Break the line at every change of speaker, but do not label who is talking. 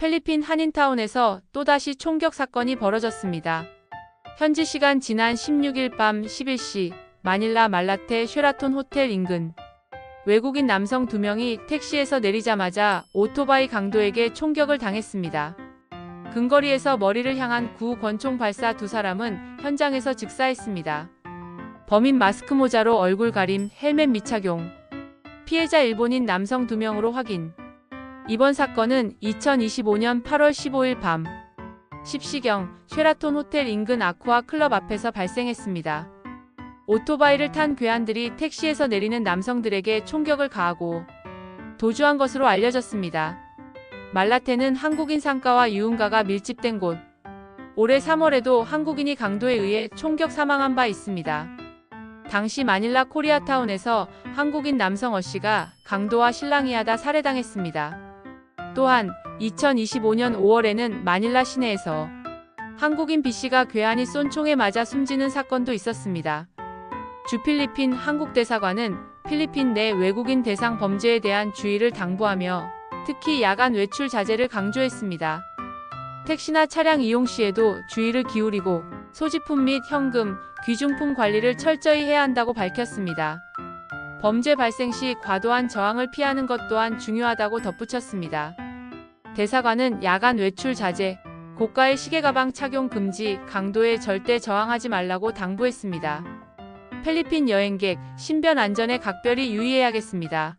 필리핀 한인타운에서 또다시 총격 사건이 벌어졌습니다. 현지 시간 지난 16일 밤 11시 마닐라 말라테 쉐라톤 호텔 인근 외국인 남성 두 명이 택시에서 내리자마자 오토바이 강도에게 총격을 당했습니다. 근거리에서 머리를 향한 구 권총 발사 두 사람은 현장에서 즉사했습니다. 범인 마스크 모자로 얼굴 가림, 헬멧 미착용. 피해자 일본인 남성 두 명으로 확인. 이번 사건은 2025년 8월 15일 밤 10시경 쉐라톤 호텔 인근 아쿠아 클럽 앞에서 발생했습니다. 오토바이를 탄 괴한들이 택시에서 내리는 남성들에게 총격을 가하고 도주한 것으로 알려졌습니다. 말라테는 한국인 상가와 유흥가가 밀집된 곳. 올해 3월에도 한국인이 강도에 의해 총격 사망한 바 있습니다. 당시 마닐라 코리아타운에서 한국인 남성 어 씨가 강도와 실랑이하다 살해당했습니다. 또한 2025년 5월에는 마닐라 시내에서 한국인 B 씨가 괴한이 쏜 총에 맞아 숨지는 사건도 있었습니다. 주필리핀 한국 대사관은 필리핀 내 외국인 대상 범죄에 대한 주의를 당부하며 특히 야간 외출 자제를 강조했습니다. 택시나 차량 이용 시에도 주의를 기울이고 소지품 및 현금, 귀중품 관리를 철저히 해야 한다고 밝혔습니다. 범죄 발생 시 과도한 저항을 피하는 것 또한 중요하다고 덧붙였습니다. 대사관은 야간 외출 자제, 고가의 시계 가방 착용 금지, 강도에 절대 저항하지 말라고 당부했습니다. 필리핀 여행객, 신변 안전에 각별히 유의해야겠습니다.